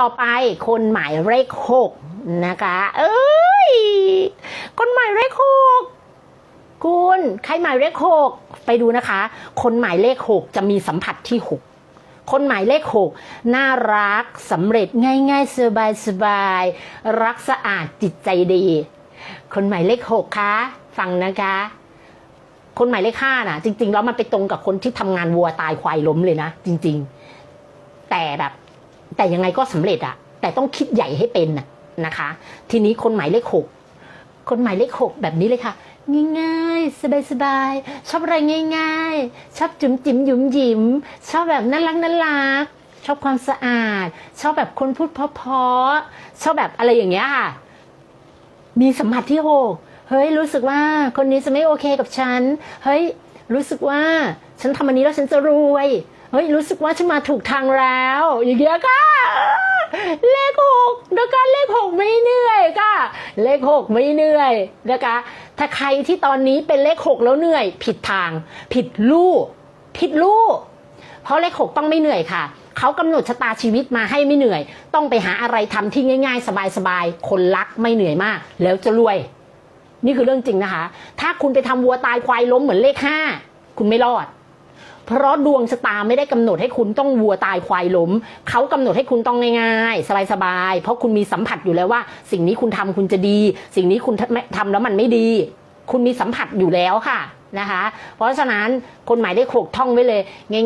ต่อไปคนหมายเลขหกนะคะ เอ้ย คนหมายเลขหกคุณใครหมายเลขหกไปดูนะคะ คนหมายเลขหกจะมีสัมผัสที่หกคนหมายเลขหกน่ารักสำเร็จง่าย ๆ สบายๆรักสะอาดจิตใจดี คนหมายเลขหกคะฟังนะคะ คนหมายเลขห้าน่ะ จริง ๆ แล้วมันไปตรงกับคนที่ทำงานวัวตายควายล้มเลยนะ จริง ๆ แต่แบบ แต่ยังไงก็สำเร็จอะแต่ต้องคิดใหญ่ให้เป็นน่ะนะคะ ทีนี้คนหมายเลขหกคนหมายเลขหกแบบนี้เลยค่ะ ง่ายๆ สบายๆ ชอบอะไรง่าย ๆ ชอบจุ๋มจิ๋มหยุมหยิม ชอบแบบน่ารักน่ารักชอบความสะอาด ชอบแบบคนพูดเพราะๆชอบแบบอะไรอย่างเงี้ยค่ะ มีสัมผัสที่หกเฮ้ยรู้สึกว่าคนนี้จะไม่โอเคกับฉัน เฮ้ยรู้สึกว่าฉันทำอันนี้แล้วฉันจะรวย เฮ้ยรู้สึกว่าฉันมาถูกทางแล้ว อย่างเงี้ยค่ะเลขหกนะคะเลขหกไม่เหนื่อยค่ะ เลขหกไม่เหนื่อยนะคะ ถ้าใครที่ตอนนี้เป็นเลขหกแล้วเหนื่อย ผิดทาง ผิดลู่ผิดลู่เพราะเลขหกต้องไม่เหนื่อยค่ะเขากำหนดชะตาชีวิตมาให้ไม่เหนื่อย ต้องไปหาอะไรทำที่ง่าย ๆ สบายๆคนรักไม่เหนื่อยมาก แล้วจะรวย นี่คือเรื่องจริงนะคะ ถ้าคุณไปทำวัวตายควายล้มเหมือนเลขห้าคุณไม่รอด เพราะดวงชะตาไม่ได้กำหนดให้คุณต้องวัวตายควายล้มเขากำหนดให้คุณต้องง่ายๆ สบายๆเพราะคุณมีสัมผัสอยู่แล้วว่า สิ่งนี้คุณทำคุณจะดี สิ่งนี้คุณทำแล้วมันไม่ดี คุณมีสัมผัสอยู่แล้วค่ะนะคะ เพราะฉะนั้นคนหมายได้ขกท่องไว้เลย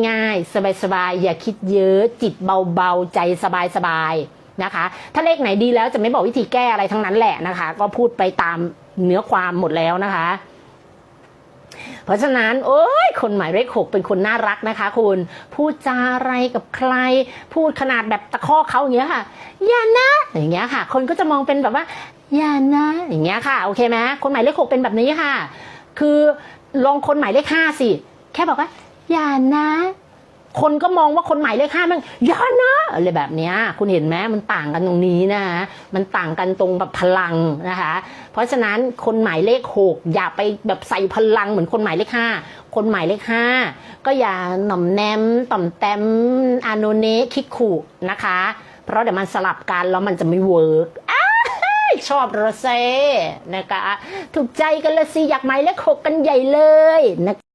ง่าย ๆ สบายๆอย่าคิดเยอะจิตเบาๆใจสบายๆนะคะ ถ้าเลขไหนดีแล้วจะไม่บอกวิธีแก้อะไรทั้งนั้นแหละนะคะ ก็พูดไปตามเนื้อความหมดแล้วนะคะ เพราะฉะนั้นโอ้ยคนหมายเลขหกเป็นคนน่ารักนะคะคุณพูดจาอะไรกับใคร พูดขนาดแบบตะคอกเขาอย่างเงี้ยค่ะอย่านะอย่างเงี้ยค่ะ คนก็จะมองเป็นแบบว่าอย่านะอย่างเงี้ยค่ะโอเคไหมคนหมายเลขหกเป็นแบบนี้ค่ะ คือลองคนหมายเลขห้าสิแค่บอกว่าอย่านะ คนก็มองว่าคนหมายเลขห้ามันอย่านะอะไรแบบนี้คุณเห็นไหมมันต่างกันตรงนี้นะะมันต่างกันตรงแบบพลังนะคะ เพราะฉะนั้นคนหมายเลขหกอย่าไปแบบใส่พลังเหมือนคนหมายเลขห้าคนหมายเลขห้าก็อย่าหน่อมแนมต่อมแต้มอาโนเนคิกขู่นะคะ เพราะเดี๋ยวมันสลับกันแล้วมันจะไม่เวิร์กชอบระเซนะคะ ถูกใจกันละสิ อยากหมายเลขหกกันใหญ่เลยนะคะ